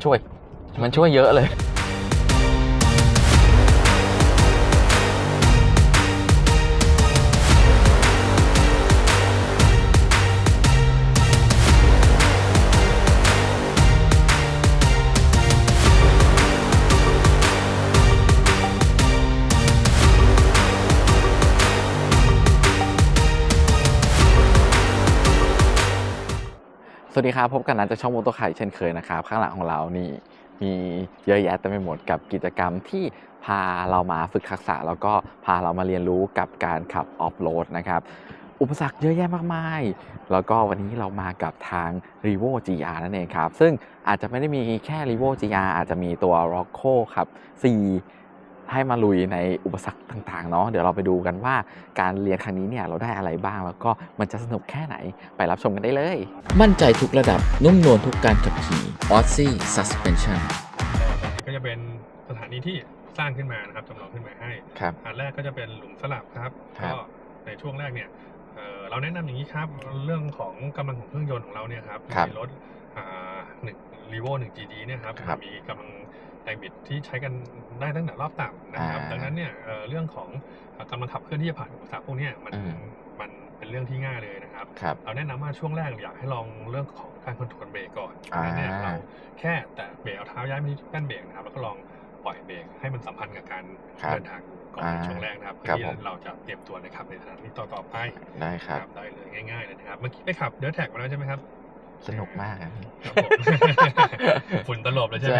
มันช่วย มันช่วยเยอะเลย สวัสดีครับ พบกันนันจากช่องโมอเตอร์ไข่เช่นเคยนะครับ ข้างหลังของเรานี่มีเยอะแยะเต็มไปหมดกับกิจกรรมที่พาเรามาฝึกทักษะ แล้วก็พาเรามาเรียนรู้กับการขับออฟโรดนะครับ อุปสรรคเยอะแยะมากมาย แล้วก็วันนี้เรามากับทาง r e v o GR นั่นเองครับ ซึ่งอาจจะไม่ได้มีแค่ r e v o GR อาจจะมีตัว Rocco ครับ4 ให้มาลุยในอุปสรรคต่างๆเนาะเดี๋ยวเราไปดูกันว่าการเรียนครั้งนี้เนี่ยเราได้อะไรบ้างแล้วก็มันจะสนุกแค่ไหนไปรับชมกันได้เลย มั่นใจทุกระดับนุ่มนวลทุกการขับขี่ Aussie Suspension ก็จะเป็นสถานีที่สร้างขึ้นมานะครับจำลองขึ้นมาให้ครับอันแรกก็จะเป็นหลุมสลับครับครับก็ในช่วงแรกเนี่ยเอ่อเราแนะนำอย่างนี้ครับเรื่องของกำลังของเครื่องยนต์ของเราเนี่ยครับครับในรถหนึ่งรีโวหนึ่ง GD เนี่ยครับครับมีกำลัง แรงบิดที่ใช้กันได้ตั้งแต่รอบต่ำนะครับอ่าดังนั้นเนี่ยเอ่อเรื่องของกำลังขับเคลื่อนที่จะผ่านอุปสรรคพวกเนี้ยมันอืมมันเป็นเรื่องที่ง่ายเลยนะครับครับ เราแนะนำว่าช่วงแรกอยากให้ลองเรื่องของการคอนโทรลเบรกก่อนอ่าดังนั้นเนี่ยเราแค่แต่เบรกเอาเท้าย้ายไปที่แป้นเบรกนะครับแล้วก็ลองปล่อยเบรกให้มันสัมพันธ์กับการครับเดินทางก่อนในอ่าช่วงแรกนะครับครับเพื่อผมที่เราจะเตรียมตัวนะครับในสถานที่ต่อๆไปได้ครับได้เลยง่ายๆเลยนะครับเมื่อกี้ไปขับเดินแท็กมาแล้วใช่ไหมครับสนุกมากครับครับผมฝุ่นตลบเลยใช่ไหม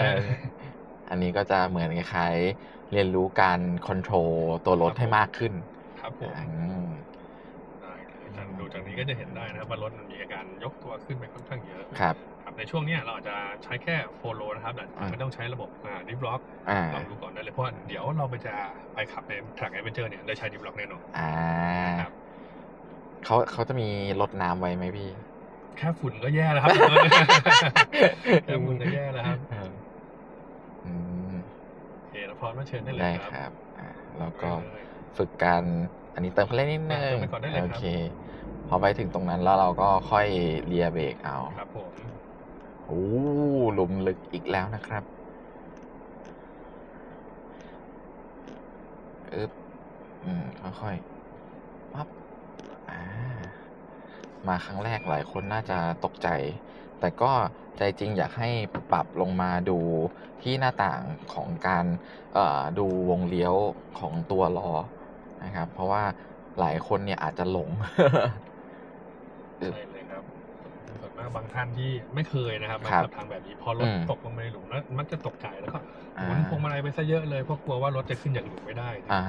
อันนี้ก็จะเหมือนคล้ายๆเรียนรู้การคอนโทรลตัวรถให้มากขึ้น ครับผมอืมได้เลยจากดูจากนี้ก็จะเห็นได้นะครับว่ารถมันมีอาการยกตัวขึ้นไปค่อนข้างเยอะครับครับในช่วงเนี้ยเราอาจจะใช้แค่โฟโลนะครับแต่อ่าไม่ต้องใช้ระบบดิฟล็อกอ่าลองดูก่อนได้เลยเพราะว่าเดี๋ยวเราไปจะไปขับในแทร็กแอดเวนเจอร์เนี่ยได้ใช้ดิฟล็อกแน่นอนอ่าครับเขาเขาจะมีรดน้ำไว้ไหมพี่แค่ฝุ่นก็แย่แล้วครับแค่ฝุ่นก็แย่แล้วครับ อืม โอเคแล้ว พร้อมมาเชิญได้เลยได้คครัรับบอ่าแล้วก็ได้เลยฝึกการอันนี้เติมคันเร่งนิดนึเติงมไปก่อนได้เลยครับโอเค พอไปถึงตรงนั้นแล้วเราก็ค่อยเลียเบรกเอาครับผมโอ้หลุมลึกอีกแล้วนะครับอึบอืมค่อยๆปั๊บอ่ามาครั้งแรกหลายคนน่าจะตกใจ แต่ก็ใจจริงอยากให้ปรับลงมาดูที่หน้าต่างของการดูวงเลี้ยวของตัวล้อนะครับ เพราะว่าหลายคนเนี่ยอาจจะหลงใช่เลยครับ มากบางท่านที่ไม่เคยนะครับมาครับขับทางแบบนี้พอรถอืมตกลงไปในหลุมแล้วมักจะตกใจแล้วก็หอ่ามุนพวงมาลัยไปซะเยอะเลยเพราะกลัวว่ารถจะขึ้นจากหลุมไม่ได้อ่า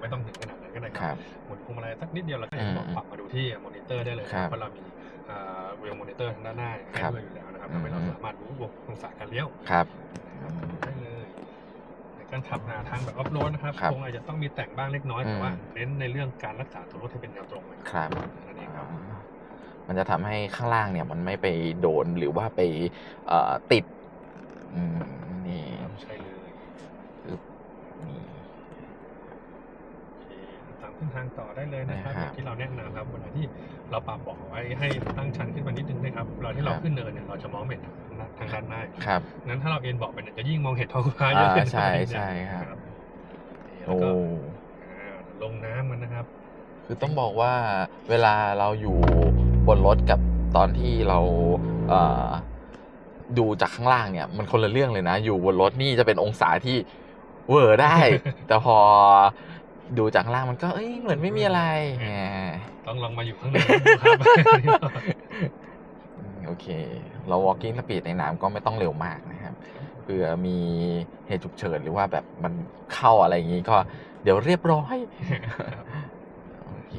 ไม่ต้องถึงขนาดนั้นก็ได้คครัรับบหมุนพวงมาลัยสักนิดเดียวแล้วก็อย่างที่บอกอืมปรับมาดูที่มอนิเตอร์ได้เลยครับเพราะเรามีเวลมอนิเตอร์ทางด้านหน้าให้ครับด้วยอยู่แล้วนะครับทำให้เราอืมสามารถรู้องศาการเลี้ยวครับได้เลยในการขับหาทางแบบออฟโรดนะครับครับคงอาจจะต้องมีแต่งบ้างเล็กน้อยอืมแต่ว่าเน้นในเรื่องการรักษาตัวรถให้เป็นแนวตรงเลยครับนั่นเองครับ มันจะทำให้ข้างล่างเนี่ยมันไม่ไปโดนหรือว่าไปเอ่อติดอืมนี่ใช่เลยอึ๊บนี่โอเคตามเส้นทางต่อได้เลยนะครับนะคอรับย่างที่เราแนะนำครับเวลาที่เราปรับเบอกไว้ให้ตั้งชันขึ้นมานิดนึงนะครับเวลาที่เราครับขึ้นเนินเนี่ยเราจะมองไม่เห็นทางด้านหน้าครับงั้นถ้าเราเอ็นเบอกไปเนี่ยจะยิ่งมองเห็นท้องฟ้าเยอะอ่าขึ้นใช่ไปอีกใช่เนี่ยครับแล้วโอ้ก็อ่าลงน้ำมันนะครับ คือต้องบอกว่าเวลาเราอยู่ บนรถกับตอนที่เราเอ่อดูจากข้างล่างเนี่ย มันคนละเรื่องเลยนะ อยู่บนรถนี่จะเป็นองศาที่เวอร์ได้ แต่พอดูจากข้างล่างมันก็เอ้ยเหมือนไม่มีอะไรแหมต้องลองมาอยู่ข้างในดูครับอืมโอเค เรา walking speed ในน้ำก็ไม่ต้องเร็วมากนะครับเผื่อมีเหตุฉุกเฉินหรือว่าแบบมันเข้าอะไรอย่างนี้ก็เดี๋ยวเรียบร้อย โอเค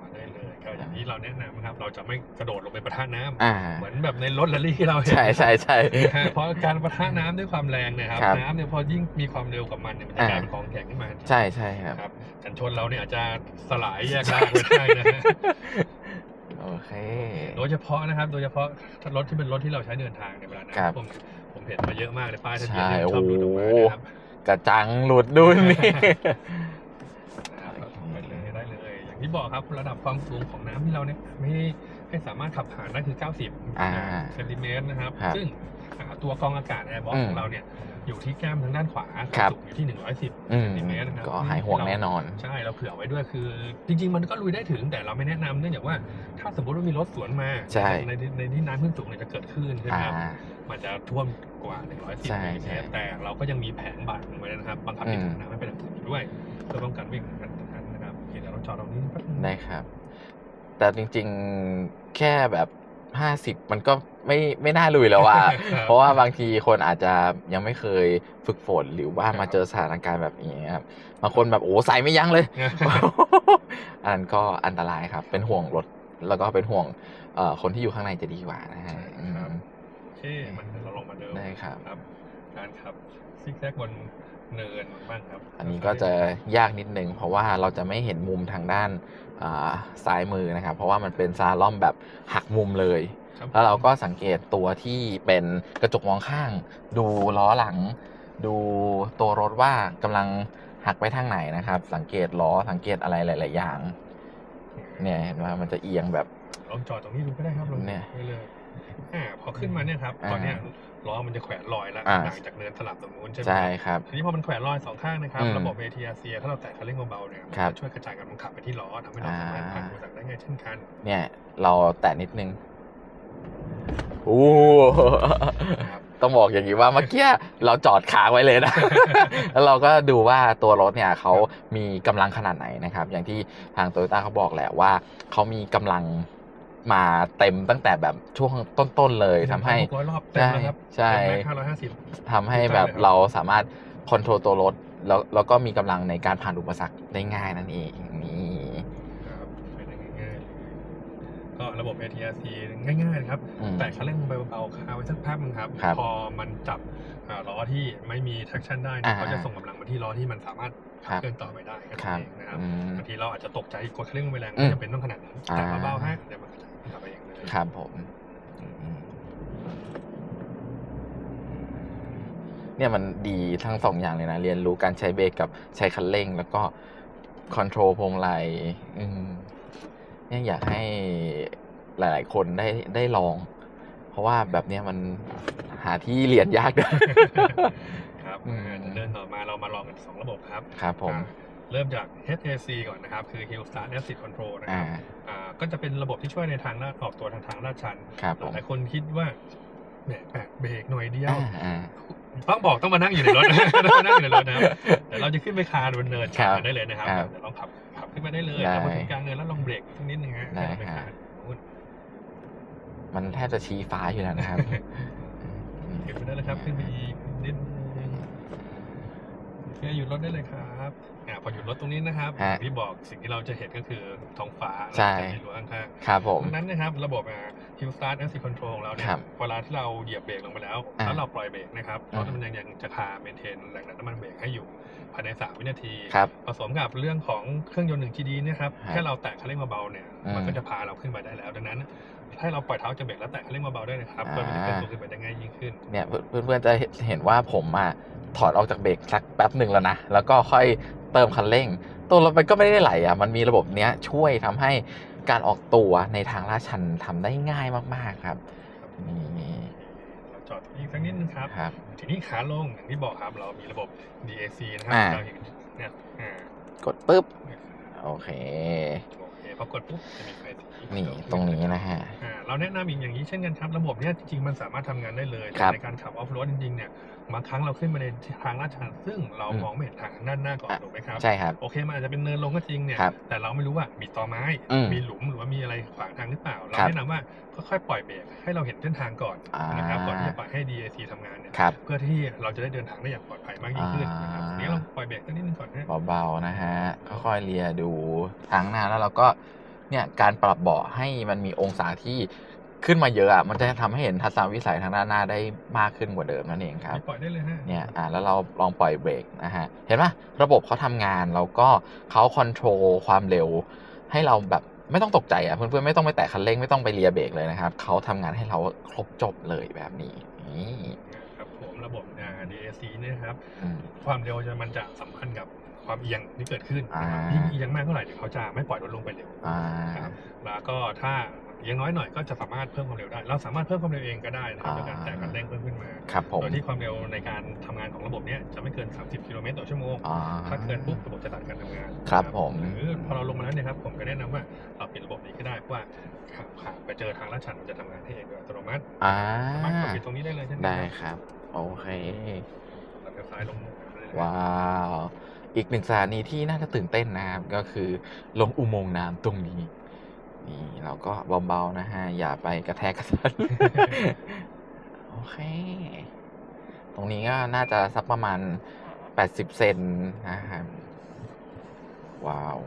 มาได้เลยก็อย่าง ที่เราแนะนำครับ เราจะไม่กระโดดลงไปประทะน้ำอ่า เหมือนแบบในรถแรลลี่ที่เราเห็นใช่ใช่ใช่ นะฮะเพราะการประทะน้ำด้วยความแรงเนยครับครับน้ำเนี่ยพอยิ่งมีความเร็วกับมันเนี่ยมันจะกลายเป็นของแข็งขึ้นมาใช่ใช่ครับ ครับกันชนเราเนี่ยอาจจะสลายแยกร่างไปได้นะฮะ โอเค โดยเฉพาะนะครับ โดยเฉพาะรถที่เป็นรถที่เราใช้เดินทางในเวลานั้นครับผมผมเห็นมาเยอะมากเลยป้ายทะเบียนใช่เนี่ยชอบหลุดออกมาโอ้นะครับ กระจังหลุดดุนนี่ นะครับไปเลยได้เลย อย่างที่บอกครับระดับความสูงของน้ำที่เราเนี่ยไม่ให้สามารถขับผ่านได้คือ 90อ่าเซนติเมตรนะครับครับซึ่งอ่าตัวกรองอากาศแอร์บ็อกอืมของเราเนี่ยอยู่ที่แก้มทางด้านขวาครับสูงอยู่ที่ 110อืมเซนติเมตรนะครับก็หายห่วงแน่นอน ใช่เราเผื่อไว้ด้วยคือ จริง ๆ มันก็ลุยได้ถึงแต่เราไม่แนะนำเนื่องจากว่า ถ้าสมมติว่ามีรถสวนมาใช่ในในที่น้ำขึ้นสูงเนี่ยจะเกิดขึ้นใช่ไหมอ่าครับมันจะท่วมกว่า 110ใช่เมใช่ตรแต่เราก็ยังมีแผงบังไว้นะครับบังคับอืให้มถังน้ำไม่เป็นอันตรายด้วยเพื่อป้องกันวิ่ง จอดตรงนี้แป๊บนึงได้ครับ แต่จริงๆแค่แบบห้าสิบมันก็ไม่ไม่น่าลุยแล้วอะครับเพราะว่าบางทีคนอาจจะยังไม่เคยฝึกฝนหรือว่าครับมาเจอสถานการณ์แบบนี้ครับบางคนแบบโอ้ใส่ไม่ยั้งเลยอันนั้นก็อันตรายครับ เป็นห่วงรถแล้วก็เป็นห่วงเอ่อคนที่อยู่ข้างในจะดีกว่านะฮะใช่อืครับมโอเคมันเราลงมาเดิมได้ครับครับการขับ ซิกแซกบนเนินบ้างครับ อันนี้ก็จะยากนิดนึงเพราะว่าเราจะไม่เห็นมุมทางด้านอ่าซ้ายมือนะครับ เพราะว่ามันเป็นซาล่อมแบบหักมุมเลยครับแล้วเราก็สังเกตตัวที่เป็นกระจกมองข้าง ดูล้อหลัง ดูตัวรถว่ากำลังหักไปทางไหนนะครับ สังเกตล้อสังเกตอะไรหลาย ๆ อย่าง เนี่ยเห็นว่ามันจะเอียงแบบลองจอดตรงนี้ดูก็ได้ครับลองเนี่ยไปเลย อ่าพอขึ้นมาเนี่ยครับอ่าตอนเนี้ยล้อมันจะแขวนลอยแล้วอ่าห่างจากเนินสลับตรงนู้นใช่ไหมใช่ครับทีนี้พอมันแขวนลอยสองข้างนะครับอืมระบบ ATRC ถ้าเราแตะคันเร่งเบาๆเนี่ยมันครับจะช่วยกระจายการบังคับไปที่ล้อทำให้เราสามารถอ่าผ่านอุปสรรคได้ง่ายเช่นกัน เนี่ยเราแตะนิดนึงโอ้ครับต้องบอกอย่างนี้ว่าเมื่อกี้เราจอดค้างไว้เลยนะ แล้วเราก็ดูว่าตัวรถเนี่ยเขามีกำลังขนาดไหนนะครับ อย่างที่ทางโตโยต้าเขาบอกแหละว่าเขามีกำลัง มาเต็มตั้งแต่แบบช่วงต้นๆเลยทำให้ร้อยรอบเต็มแล้วครับใช่เต็มแม็กห้าร้อยห้าสิบทำให้แบบเราสามารถคอนโทรลตัวรถแล้วแล้วก็มีกำลังในการผ่านอุปสรรคได้ง่ายนั่นเองนี่ครับไปได้ง่ายๆเลยก็ระบบ ATRC ง่ายๆนะครับอืมแต่คันเร่งเบาๆคาไว้สักพักนึงครับครับพอมันจับอ่าล้อที่ไม่มี traction ได้เนี่ยอ่าเขาจะส่งกำลังมาที่ล้อที่มันสามารถครัขับบเคลื่อนต่อไปได้แค่ครันั้นบเองนะครับอืมบางทีเราอาจจะตกใจกดคันเร่งลงไปแรงอืไม่มจำเป็นต้องขนาดนั้นอ่าแต่เบาๆฮะเดี๋ยวมันก็จะ ขับไปเองเลยครับผมอืมเนี่ยมันดีทั้งสองอย่างเลยนะ เรียนรู้การใช้เบรกกับใช้คันเร่ง แล้วก็คอนโทรลพวงมาลัยอืมเนี่ยอยากให้หลาย ๆ คนได้ได้ลอง เพราะว่าแบบเนี้ยมันหาที่เรียนยากด้วยครับอืมอ่าเดี๋ยวเดินต่อมาเรามาลองกันสองระบบครับ ครับผมอ่า เริ่มจาก HAC ก่อนนะครับ คือ Hill Start Asset Control นะคอ่ารับอ่าก็จะเป็นระบบที่ช่วยในทางลาดออกตัวทางทางลาดชันครับหผมลายคนคิดว่าแหมแปะเบรกหน่อยเดียวอ่าอ่าต้องบอกต้องมานั่งอยู่ในรถต้องมานั่งอยู่ในรถนะครับเดี๋ยวเราจะขึ้นไปคาบนเนินครัชับนได้เลยนะครับครับเดี๋ยวลองขับขับขึ้นมาได้เลยได้แล้วพอถึงกลางเนินแล้วลองเบรกสักนิดนึงฮะได้ให้เราไปฮะคานู้นมันแทบจะชี้ฟ้าอยู่แล้วนะครับขึ้นไปได้เลยครับขึ้นไปอีกนิดนึงโอ เคหยุดรถได้เลยครับอ่าพอหยุดรถตรงนี้นะครับอฮะย่างที่บอกสิ่งที่เราจะเห็นก็คือท้องฟ้าใช่และรั้วข้างๆครับผมดังนั้นนะครับระบบอ่า Hill Start Asset Control ของเราเนี่ยครับเวลาที่เราเหยียบเบรกลงไปแล้ว อ่าแล้วเราปล่อยเบรกนะครับรอ่า ถมันยังยังจะคาเมนเทนแรงดันน้ำมันเบรกให้อยู่ภายใน 3 วินาที ครับ ผสมกับเรื่องของเครื่องยนต์ 1GD เนะครับครับแค่เราแตะคันเร่งเบาๆเนี่ยอืมมันก็จะพาเราขึ้นมาได้แล้ว ดังนั้น ให้เราปล่อยเท้าจะเบรกแล้วแตะคันเร่งเบาๆได้นะครับเพื่อมันจะเคลื่อนตัวขึ้นไปได้ง่ายยิ่งขึ้นเนี่ยเพื่อนเพื่อนๆจะเห็นว่าผมอะถอดออกจากเบรกสักแป๊บหนึ่งแล้วนะแล้วก็ค่อยเติมคันเร่ง ตัวรถมันก็ไม่ได้ไหลอะมันมีระบบเนี้ยช่วยทำให้การออกตัวในทางลาดชันทำได้ง่ายมากๆครับนี่เราจอดอีกสักนิดนึงครับครับ ทีนี้ขาลงอย่างที่บอกครับเรามีระบบ DAC นะครัอ่าเราเห็นเนี่ยอ่ากดปุ๊บ โอเค โอเคพอกดปุ๊บจะมีไฟสี นี่เขียวตรงนี้นะฮะอ่าเราแนะนำอีกอย่างนี้เช่นกันครับระบบเนี้ยจริงๆมันสามารถทำงานได้เลยครับแต่ในการขับออฟโรดจริงๆเนี่ยบางครั้งเราขึ้นมาในทางลาดชันซึ่งเราอืมมองไม่เห็นทางด้านหน้าก่อนอะถูกไหมครับใช่ครับโอเคมันอาจจะเป็นเนินลงก็จริงเนี่ยครับแต่เราไม่รู้ว่ามีตอไม้อืมมีหลุมหรือว่ามีอะไรขวางทางหรือเปล่า เราครับแนะนำว่าค่อยๆปล่อยเบรกให้เราเห็นเส้นทางก่อนอ่านนะครับก่อนที่จะปล่อยให้ DAC ทำงานเนี่ยครับเพื่อที่เราจะได้เดินทางได้อย่างปลอดภัยมากยิ่งขึ้นนะครับอ่าทีนี้เราปล่อยเบรกสักนิดนึงก่อนนะเบาๆนะฮะค่อยๆเลียดูทางหน้าแล้วเราก็ เนี่ยการปรับเบาะให้มันมีองศาที่ขึ้นมาเยอะอะมันจะทำให้เห็นทัศนวิสัยทางด้านหน้าได้มากขึ้นกว่าเดิมนั่นเองครับปล่อยได้เลยฮะเนี่ยอ่าแล้วเราลองปล่อยเบรกนะฮะเห็นปะระบบเขาทำงานแล้วก็เขาคอนโทรลความเร็ว ให้เราแบบไม่ต้องตกใจอะเพื่อนๆไม่ต้องไปแตะคันเร่งไม่ต้องไปเลียเบรกเลยนะครับเขาทำงานให้เราครบจบเลยแบบนี้นี่ครับผมระบบอ่า DAC เนี่ยนะครับอืมความเร็วจะมันจะสัมพันธ์กับ ความเอียงที่เกิดขึ้นนะครับอ่ายิ่งเอียงมากเท่าไหร่เนี่ยเขาจะไม่ปล่อยรถลงไปเร็วอ่าครับแล้วก็ถ้าเลี้ยงน้อยหน่อยก็จะสามารถเพิ่มความเร็วได้ เราสามารถเพิ่มความเร็วเองก็ได้นะครับอ่าโดยการแตะคันเร่งเพิ่มขึ้นมาครับผมโดยที่ความเร็วในการทำงานของระบบเนี้ยจะไม่เกิน 30 กิโลเมตรต่อชั่วโมงอ่าถ้าเกินปุ๊บระบบจะตัดการทำงานครับผมหรือพอเราลงมาแล้วเนี่ยครับผมก็แนะนำว่าเราปิดระบบนี้ก็ได้เพราะว่าขับขับไปเจอทางลาดชันมันจะทำงานให้เองโดยอัตโนมัติอ่าสามารถกดปิดตรงนี้ได้เลยใช่ไหมได้ครับโอเคเราจะซ้ายลงเลยนะครับว้าว อีกหนึ่งสถานีที่น่าจะตื่นเต้นนะครับ ก็คือลงอุโมงค์น้ำตรงนี้ นี่เราก็เบาๆนะฮะ อย่าไปกระแทกกระทันโอเค ตรงนี้ก็น่าจะสักประมาณ80เซนนะครับว้าว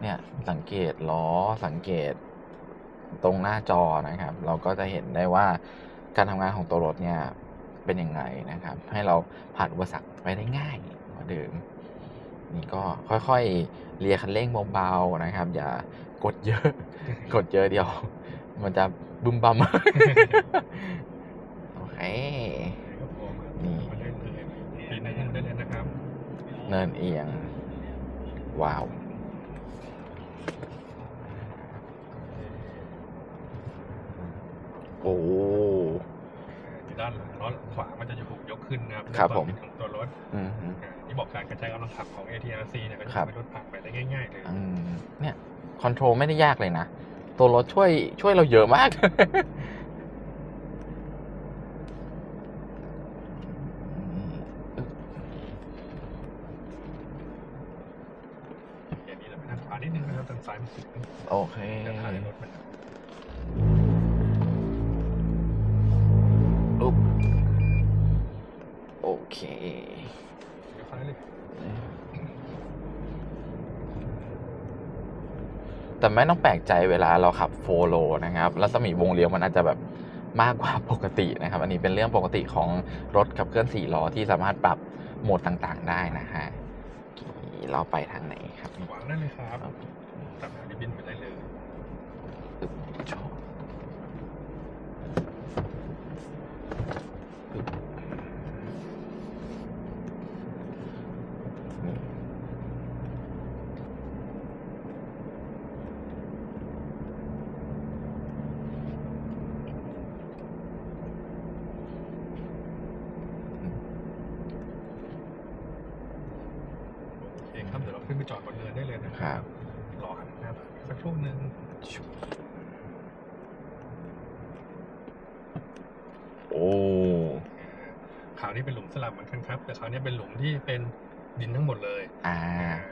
เนี่ยสังเกตล้อสังเกตตรงหน้าจอนะครับ เราก็จะเห็นได้ว่าการทำงานของตัวรถเนี่ยเป็นยังไงนะครับ ให้เราผ่านอุปสรรคไปได้ง่าย ดิมนี่ก็ค่อยๆเลียคันเร่งเบาๆนะครับ อย่ากดเยอะ กดเยอะเดียว มันจะบึมบัมโอเคครับผมนี่มาได้เลยปีนได้ได้เลยนะครับเนินเอียง ว้าวโอ้ที่ด้านหลังล้อขวามันจะถูกยกขึ้นนะครับครับด้วยวาผมบิดของตัวรถอืมฮึอ่าที่ บอกการกระจายกำลังขับของ ATRC เนี่ยก็จะครับทำให้รถผ่านไปได้ง่ายๆเลยอืมเนี่ยคอนโทรลไม่ได้ยากเลยนะ ตัวรถช่วยช่วยเราเยอะมาก อย่างนี้เราไปทางขวานิดนึงนะครับทางซ้ายมันสุดโอเคจะถ่ายรถมันอุ๊บโอเค เดี๋ยว ซ้ายเลย แต่ไม่ต้องแปลกใจเวลาเราขับโฟโลนะครับรัศมีวงเลี้ยวมันอาจจะแบบมากกว่าปกตินะครับ อันนี้เป็นเรื่องปกติของรถขับเคลื่อนสี่ล้อที่สามารถปรับโหมดต่างๆ ได้นะฮะโอเคเราไปทางไหนครับขวางได้เลยครับจับหางริบบิ้นไปได้เลย อึ๊บโชว์อึ๊บนี่ โอเคครับเดี๋ยวเราขึ้นไป จอดบนเนินได้เลยนะคครัรับรอหันหน้าผ่านไปสักช่วงหนึ่งโอ้คราวนี้เป็นหลุมสลับเหมือนกันครับ แต่คราวนี้เป็นหลุมที่เป็นดินทั้งหมดเลย อ่า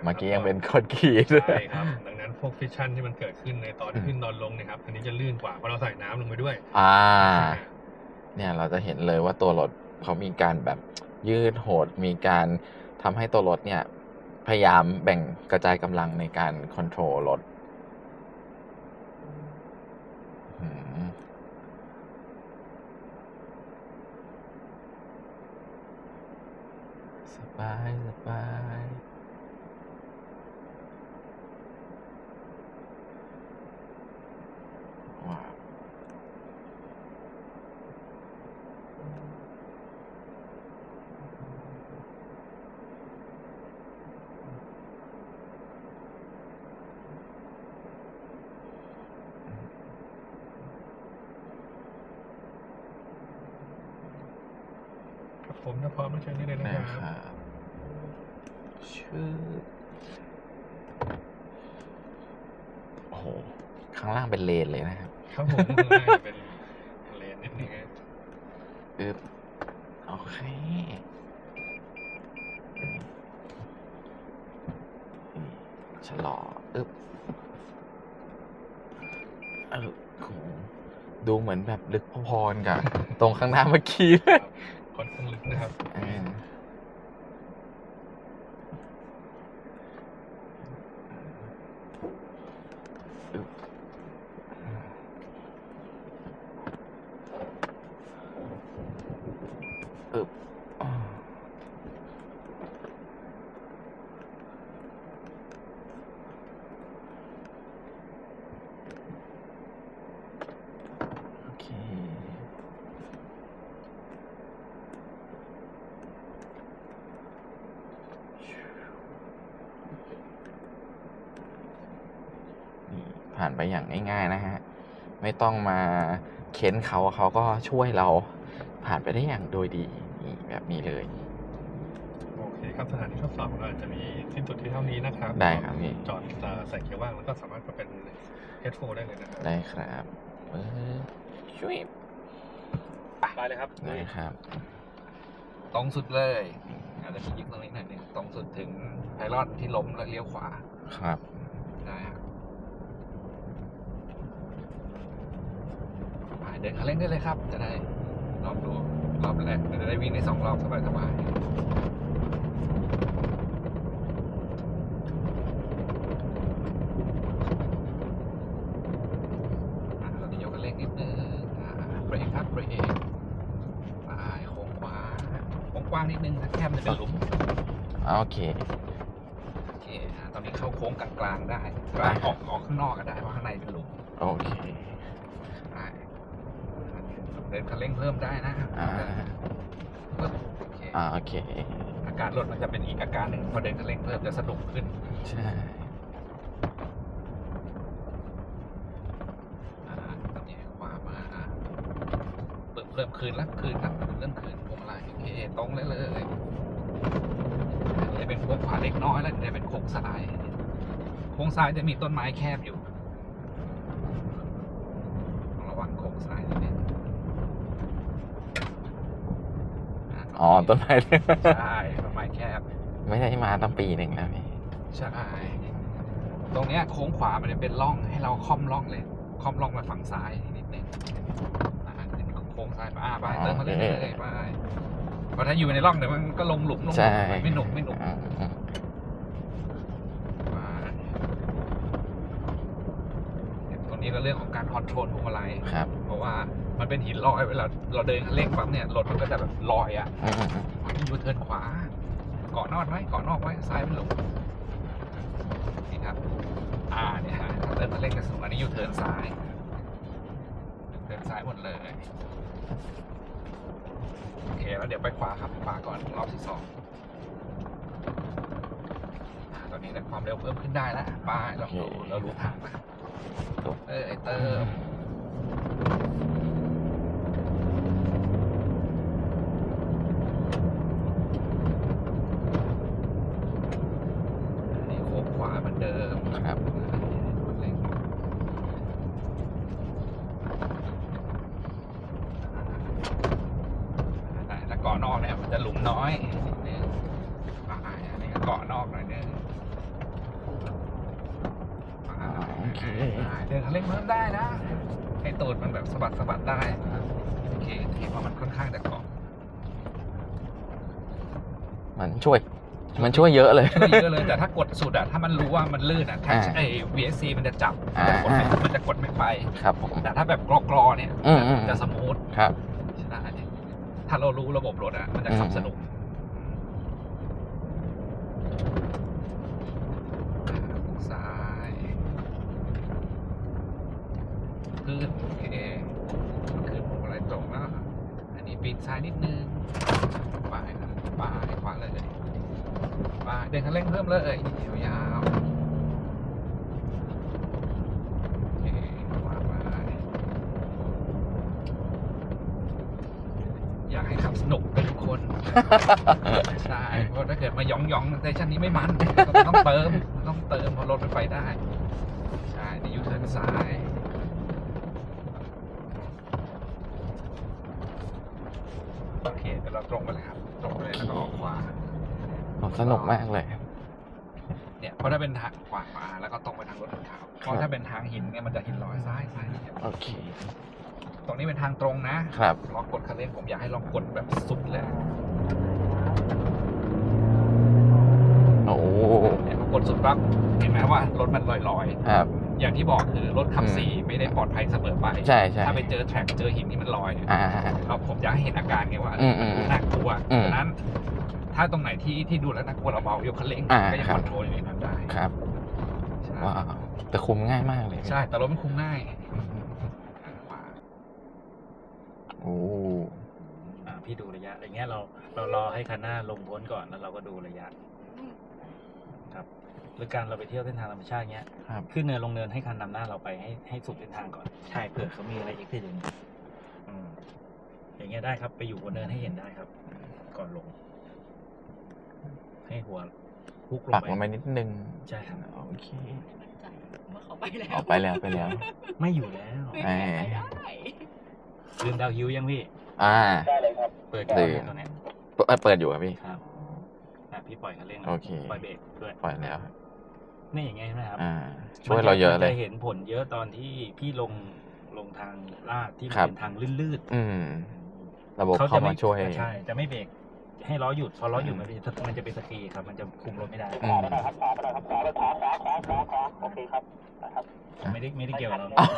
เมื่อกี้ยังเป็นคนขี่ใช่ครับ ดังนั้นพวกฟิชชั่นที่มันเกิดขึ้นในตอนขึ้นตอนลงเนะครับ อันนี้จะลื่นกว่าเพราะเราใส่น้ำลงไปด้วย อ่า เนี่ยเราจะเห็นเลยว่าตัวรถเขามีการแบบยืดโหด มีการทำให้ตัวรถเนี่ย พยายามแบ่งกระจายกำลังในการคอนโทรลรถสบาย สบาย ผมถ้าพร้อมแล้วเชิญได้เลยนะนะคครัรับบชื่อโอ้โห ข้างล่างเป็นเลนเลยนะครับครับผมข้างล่างจะเป็นเลนนิดนึงฮะอึบโอเคนี่นี่ชะลออึบเออโหดูเหมือนแบบลึกพอๆกับตรงข้างหน้าเมื่อกี้เลย ครับ ค่อนข้างลึกนะครับ อ่าอึบอึบอ่าโอเค นี่ ผ่านไปอย่างง่าย ๆ นะฮะ ไม่ ต้องมาเค้นเขาเขาก็ช่วยเราผ่านไปได้อย่างโดยดีนี่แบบนี้เลย โอเคครับสถานีทดสอบของเราจะมีสิ้นสุดที่เท่านี้นะครับได้ครับพี่จอดเอ่อใส่เกียร์ว่างแล้วก็สามารถมาเป็นเฮดโฟนได้เลยนะครับได้ครับเออช่วยไปเลยครับได้ครับ ตรงสุดเลยอาจจะมียิงตรงนี้หน่อยหนึ่งตรงสุดถึงไพลอตที่ล้มแล้วเลี้ยวขวาครับได้ครับไป เดินคันเร่งได้เลยครับ จะได้ลองดูรอบแรกจะได้วิ่งในสองรอบสบายๆอะเราจะยกคันเร่งนิดนึงอ่าเบรกครับเบรกไปโค้งขวาโค้งกว้างนิดนึงถ้าแคบจะเป็นหลุมโอเคโอเคอะตอนนี้เข้าโค้งกลางๆได้กลางออกออกข้างนอกก็ได้เพราะข้างในเป็นหลุมโอเคได้เดินคันเร่งเพิ่มได้นะอ่าปึ๊บโอเคอ่าโอเค อาการรถมันจะเป็นอีกอาการหนึ่งพอเดินคันเร่งเพิ่มจะสนุกขึ้นใช่อ่าตอนนี้ขวามาอะปึ๊บเริ่มคืนแล้วคืนครับเริ่มคืนพวงมาลัยโอเคตรงเลยเลยอันนี้จะเป็นโค้งขวาเล็กน้อยแล้วจะเป็นโค้งซ้ายโค้งซ้ายจะมีต้นไม้แคบอยู่ต้องระวังโค้งซ้ายนิดนึงะ อ๋อต้นไม้ใช่ต้นไม้แคบไม่ได้มาตั้งปีหนึ่งแล้วพี่ใช่ตรงเนี้ยโค้งขวามันจะเป็นร่องให้เราค่อมร่องเลยค่อมร่องมาฝั่งซ้ายนิดนึงอ่าเป็นโค้งซ้ายไปอ่าไปเติมมาเรื่อยๆไปเพราะถ้าอยู่ในร่องเดี๋ยวมันก็ลงหลุมลงหใช่ลุมไม่หนุกไม่หนุกอ่าอ่าไปตรงนี้ก็เรื่องของการคอนโทรลพวงมาลัยครับ เพราะว่ามันเป็นหินลอยเวลาเราเดินคันเร่งปั๊บเนี่ยรถมันก็จะแบบลอยอะอืมอืมอืมยูเทิร์นขวาเกาะนอดไว้เกาะนอกไว้ซ้ายเป็นหลุมนี่ครับ อ่าเนี่ยฮะเดินมาเล่นกันสนุกอันนี้ยูเทิร์นซ้ายยูเทิร์นซ้ายหมดเลยโอเคแล้วเดี๋ยวไปขวาครับขวาก่อนรอบที่สองอ่าตอนนี้เนี่ยความเร็วเพิ่มขึ้นได้แล้วไป้ายเราดูเรารู้ทางนะเออไอเติม อันนี้โค้งขวาเหมือนเดิม ครับ เร่งได้ถ้าเกาะนอกเนี่ยมันจะหลุมน้อยนิดนึงอ่าอันนี้ก็เกาะนอกหน่อยนึงอ่า โอเค ได้เดินคันเร่งเพิ่มได้นะ ให้ตูดมันแบบสะบัดสะบัดได้โอเคโอเคเพราะมันค่อนข้างจะเกาะ มัน ช่วย มันช่วยเยอะเลย ช่วยเยอะเลย แต่ถ้ากดสุดอะถ้ามันรู้ว่ามันลื่นอะแท็กอ่าไอ้ VSC มันจะจับอ่ามันจะกดไม่มันจะกดไม่ไป ครับผม แต่ถ้าแบบกรอๆเนี่ยอืมอืมจะสมูทครับใช่ไหมถ้าเรารู้ระบบรถอะมันจะขับอืมสนุกอ่าซ้ายขึ้นโอเคขึ้นพวงมาลัยตรงแล้วอันนี้ปีนซ้ายนิดนึงไปครับไปขวาเลย ไปเดินคันเร่งเพิ่มเลยยาวอเคขวาไปอยากให้ขับสนุกกันทุกคน ใช่เพราะถ้าเกิดมาหยองหยองสเตชันนี้ไม่มันต้องเติม ต้องเติมพราะรถมันไปได้ ใช่นี่ยูเทิร์นซ้าย โอเคเดี๋ยวเราตรงไปเลยครับ ตรงไปเลยแล้วก็ออกขวา ผม สนุกมากเลย เนี่ยเพราะถ้าเป็นทางขวามาแล้วก็ตรงไปทางรถขาวเพราะถ้าเป็นทางหินเนี่ยมันจะหินลอยซ้ายซ้ายนี่โอเค ตรงนี้เป็นทางตรงนะครับลองกดคันเร่งผมอยากให้ลองกดแบบสุดเลยโอ้เนี่ยพอกดสุดปั๊บเห็นไหมว่ารถมันลอยครับๆอย่างที่บอกคือรถขับอืมสี่ไม่ได้ปลอดภัยเสมอไปใช่ใช่ถ้าไปเจอแทร็กเจอหินที่มันลอยเนี่ยอ่าเราผมอยากให้เห็นอาการไงว่าอืมอืมน่ากลัวอืมดังนั้น ถ้าตรงไหนที่ที่ดูแล้วน่ากลัวเราเบายกคันเร่งอ่าก็ยังครับคอนโทรลอยู่ในนั้นได้ครับใช่ว้าวแต่คุมง่ายมากเลยใช่แต่รถมันคุมง่ายขวาโอ้อ่าพี่ดูระยะอย่างเงี้ยเราเรารอให้คันหน้าลงพ้นก่อนแล้วเราก็ดูระยะครับหรือการเราไปเที่ยวเส้นทางธรรมชาติเงี้ยครับ ขึ้นเนินลงเนินให้คันนำหน้าเราไปให้ให้สุดเส้นทางก่อนใช่เผื่อเขามีอะไรอีกทีหนึ่งอืมอย่างเงี้ยได้ครับ ไปอยู่บนเนินให้เห็นได้ครับ ก่อนลง ให้หัวพุกลงปักไปลงไปนิดนึงใช่ครับโอเคมั่นใจเมื่อเขาไปแล้วออกไปแล้วไปแล้ว ไม่อยู่แล้วไม่มีใครได้ลืมดาวฮิวยังพี่ อ่าเปิดลืกี่มตัวเนี้ยเปิดเปิดอยู่ครับพี่ ครับอะพี่ปล่อยคันเร่งนะโอเค ปล่อยเบรกด้วยปล่อยแล้วนี่อย่างเงี้ยใช่ไหมครับอ่า ช่วยเราเยอะเลย มันจเห็นผลเยอะตอนที่พี่ลงลงทางลาดที่มันครับ เป็นทางลื่นอืม ระบบๆเขาเข้าจะไม่มาช่วย ใช่จะไม่เบรก ให้ล้อหยุดพอล้อหยุดมันเป็นมันจะเป็นสกีครับ มันจะคุมรถไม่ได้อืมไม่ได้ไม่ได้เกี่ยวกับเราอ้าว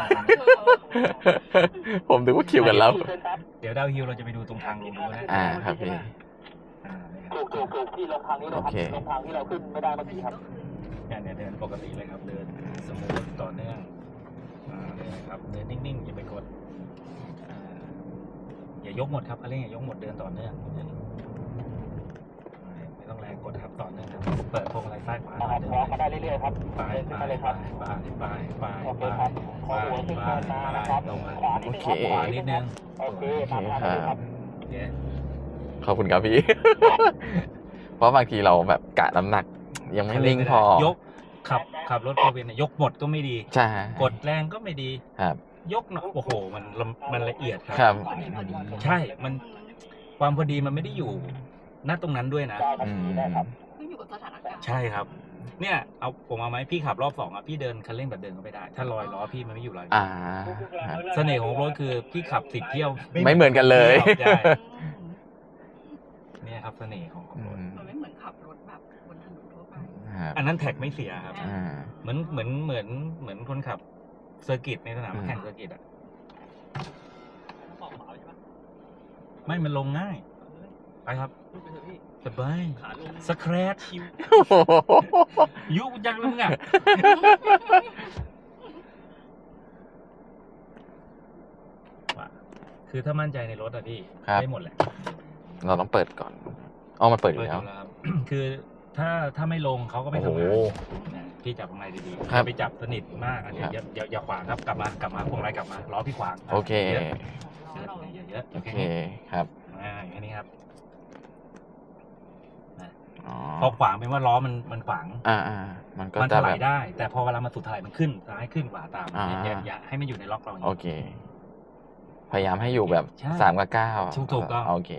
ผมนึกว่าคิวกันแล้ว เดี๋ยวดาวฮิลเราจะไปดูตรงทางลงด้วยนะอ่าครับพี่ อ่านี่ครับถูกถูกถูกที่ลงทางนี้เลยโอครับเคลงทางที่เราขึ้นไม่ได้เมื่อกี้ครับเนี่ยเนี่ยเดินปกติเลยครับ เดินสมูทต่อเนื่องอ่าเลยนะครับเดินนิ่งๆอย่าไปกดอ่าอย่ายกหมดครับคันเร่งอย่ายกหมดเดินต่อเนื่องไม่ ต้องแรงกดครับต่อเนื่องครับเปิดพวงมาลัยซ้ายขวาหน่คอรัยบเดินพร้อมมาได้เรื่อยๆครับไปเดินไปขึ้นมาเลยไปครับไปไปไปไปโอเคไปครับไปขอหัวขึ้นไปเนินมานะครับลงมาขวานิดนึงครับโอเคขวานิดนึงโอเคโอเคตามทางครัเลยครับบโอเคขอบคุณครับพี่ เพราะบางทีเราแบบกะน้ำหนัก ยังไม่นิ่งพอยกขับขับรถโฟร์วินยกหมดก็ไม่ดีใช่กดแรงก็ไม่ดีครับ ยกหน่อยโอ้โห มันละมันละเอียดครัครับ ใช่มันความพอดีมันไม่ได้อยู่ ณตรงนั้นด้วยนะอืมขึ้นอยู่กับสถานการณ์ใช่ครับ เนี่ยเอาผมเอาไหมพี่ขับรอบสองอะพี่เดินคันเร่งแบบเดินก็ไม่ได้ ถ้าลอยล้อพี่มันไม่อยู่ลอยล้ออ่าครับเสน่ห์ของรถคือพี่ขับสิบเที่ยวไม่เหมือนกันเลยใช่อืมเนี่ยครับเสน่ห์ของของอืรถมมันไม่เหมือนขับรถแบบบนถนนทั่วไป ครับอันนั้นแท็กไม่เสียครับ อ่า เหมือนเหมือนเหมือนเหมือนคนขับเซอร์กิตในสนามอืม แข่งเซอร์กิตอะบอกเขาใช่ปะไม่มันลงง่าย ไปครับสบายสแครชยุบยังแล้วมึงอะว่ะคือถ้ามั่นใจในรถอะพี่ครับ ได้หมดแหละเราต้องเปิดก่อนอ๋อมันเปิดอยู่เปิดแล้วอยู่แล้ว ครับ คือถ้าถ้าไม่ลงเขาก็ไม่โอ้โห ทำงานนะพี่จับพวงมาลัยดีๆครับอย่าไปจับสนิทมากอันนี้ครับ อย่าอย่าอย่าขวางครับกลับมากลับมาพวงมาลัยกลับมาล้อพี่ขวางโอเคเยอะแล้วเราเยอะเยอะโอโอเคเคครับ อ่าแค่นี้ครับอ๋อ พอขวางเป็นว่าล้อมันมันขวาง อ่าอ่ามันก็มันจะถแบลาบยได้ แต่พอเวลามันสุดถลายมันขึ้นซ้ายขึ้นขวาตามอ่าอย่าอย่าให้มันอยู่ในล็อกเราอย่างโอนี้เค พยายามให้อยู่แบบใช่สามกับเก้าถูกถูกต้องโอเค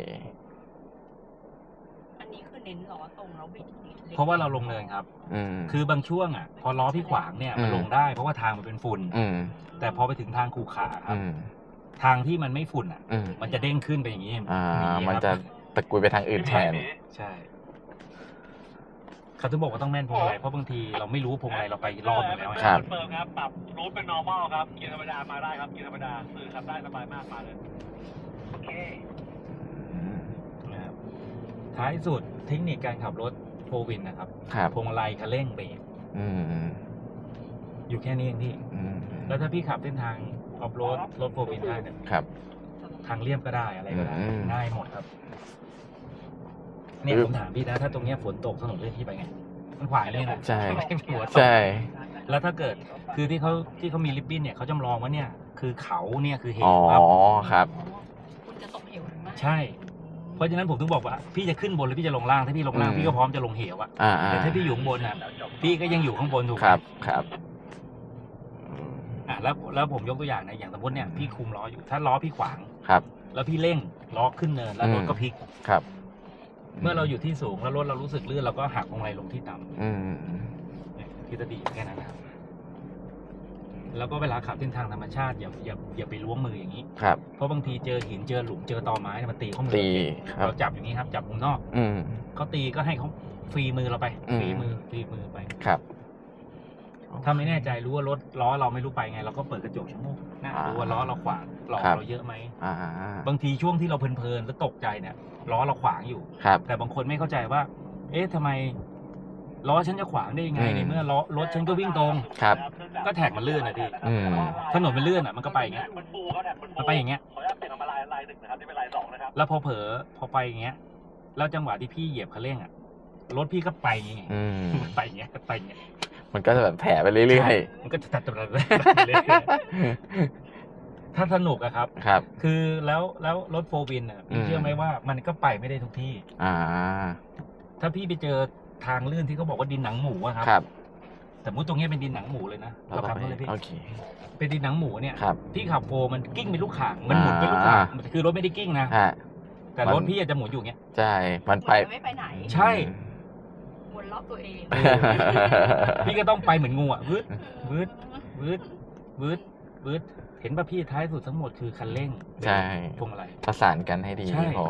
อันนี้คือเน้นล้อตรงแล้วบิดนิดล็กเพราะว่าเราลงเนินครับอืมคือบางช่วงอะ พอล้อพี่ขวางเนี่ยมันอืมลงได้ เพราะว่าทางมันเป็นฝุ่นอืมแต่พอไปถึงทางขูขาครับอืมทางที่มันไม่ฝุ่นอะอืมมันจะเด้งขึ้นไปอย่างนี้อ่าหครับมันจะตะกุยไปทางอื่นแทนใช่ เขาถึงบอกว่าต้องแม่นพวงมาลัยเพราะบางทีเราไม่รู้ว่าพวงมาลัยเราไปรอบหนึงแล้วไงครับเปิดครับปรับรูทเป็น normal ครับเกียร์ธรรมดามาได้ครับเกียร์ธรรมดาสื่อครับได้สบายมากมาเลยโอเคนะครับท้ายสุดเทคนิคการขับรถโฟวินนะครับครับพวงมาลัยคันเร่งเบรกอืมอืมอยู่แค่นี้เองพี่ อืมแล้วถ้าพี่ขับเส้นทางออฟโรดรถโฟวินได้เนี่ยครับ ทางเลี่ยมก็ได้อะไรก็ได้อืม ง่ายหมดครับ เนี่ยคือผมถามพี่นะถ้าตรงเนี้ยฝนตกถนนเลื่อนที่ไปไง มันขวางเลยนะใช่หัวตกใช่ แล้วถ้าเกิดคือที่เขาที่เขามีริบบิ้นเนี่ยเขาจำลองว่าเนี่ยคือเขาเนี่ยคือเหอ๋อวครับครับ คุณจะตกเหวหรือไม่ใช่ เพราะฉะนั้นผมถึงบอกว่าพี่จะขึ้นบนหรือพี่จะลงล่างถ้าพี่ลงล่างอืม พี่ก็พร้อมจะลงเหวอะอ่าอ่าแต่ถ้าพี่อยู่ข้างบนอะพี่ก็ยังอยู่ข้างบนถูกไหม ครับครับอืม อะแล้วแล้วผมยกตัวอย่างนะอย่างสมมติเนี่ยพี่คุมล้ออยู่ถ้าล้อพี่ขวางครับแล้วพี่เร่งล้อขึ้นเนินแล้วรถก็พลิก ครับ เมื่อเราอยู่ที่สูงแล้วรถเรารู้สึกลื่นเราก็หักพวงมาลัยลงที่ต่ำอืมเนี่ยทฤษฎีแค่นั้นนะครับแล้วก็เวลาขับเส้นทางธรรมชาติอย่าอย่าอย่าไปล้วงมืออย่างนี้ ครับ เพราะบางทีเจอหินเจอหลุมเจอตอไม้เนี่ยมันตีข้อมือตีครับ เราจับอย่างนี้ครับ จับมุมนอกอืม เขาตีก็ให้เขาฟรีมือเราไปอืม ฟรีมือฟรีมือไป ครับ ถ้าไม่แน่ใจรู้ว่ารถล้อเราไม่รู้ไปไง เราก็เปิดกระจกชะโงกหน้าอ่าดูว่าล้อเราขวางหลอกครับ เราเยอะไหมอ่า บางทีช่วงที่เราเพลินๆแล้วตกใจเนี่ย ล้อเราขวางอยู่ ครับ แต่บางคนไม่เข้าใจว่า เอ๊ะทำไมล้อฉันจะขวางได้ยังไงอืม ในเมื่อล้อรถฉันก็วิ่งตรง ครับ ก็แท็กมันลื่นอะดิอืม ถนนมันลื่นอะมันก็ไปอย่างเงี้ยมันฟูเขาแท็กมันฟูมันไปอย่างเงี้ยขออนุญาตเปลี่ยนออกมาลายลายหนึ่งนะครับนี่เป็นลายสองนะครับแล้วพอเผลอพอไปอย่างเงี้ยแล้วจังหวะที่พี่เหยียบคันเร่งอะรถพี่ก็ไปอย่างเงี้ยอืมไปอย่างเงี้ยไปอย่างเงี้ยมันก็จะแบบแผ่ไปเรื่อยมันก็จะตัดตัดตัดเลย ถ้าสนุกอะครับๆครับ คือแล้วแล้วรถโฟวินอะอืพี่มเชื่อไหมว่ามันก็ไปไม่ได้ทุกที่ อ่า ถ้าพี่ไปเจอทางลื่นที่เขาบอกว่าดินหนังหมูอะครับ ครับ สมมติตรงเนี้ยเป็นดินหนังหมูเลยนะเราเราก็ขับไปรถเลยพี่โอเค เป็นดินหนังหมูเนี่ย ครับ พี่ขับโฟมันกิ้งเป็นลูกข่างมันหมุนเป็นลูกข่างอ่าคือรถไม่ได้กิ้งนะฮะแต่มันรถพี่อาจจะหมุนอยู่เงี้ย ใช่ มันไปมันไม่ไปไหน ใช่วนรอบตัวเองเออพี่ก็ต้องไปเหมือนงูอะวืดวืดวืดวืดวืด เห็นป่ะพี่ท้ายสุดทั้งหมดคือคันเร่งใช่ พวงมาลัยประสานกันให้ดีใช่ พอ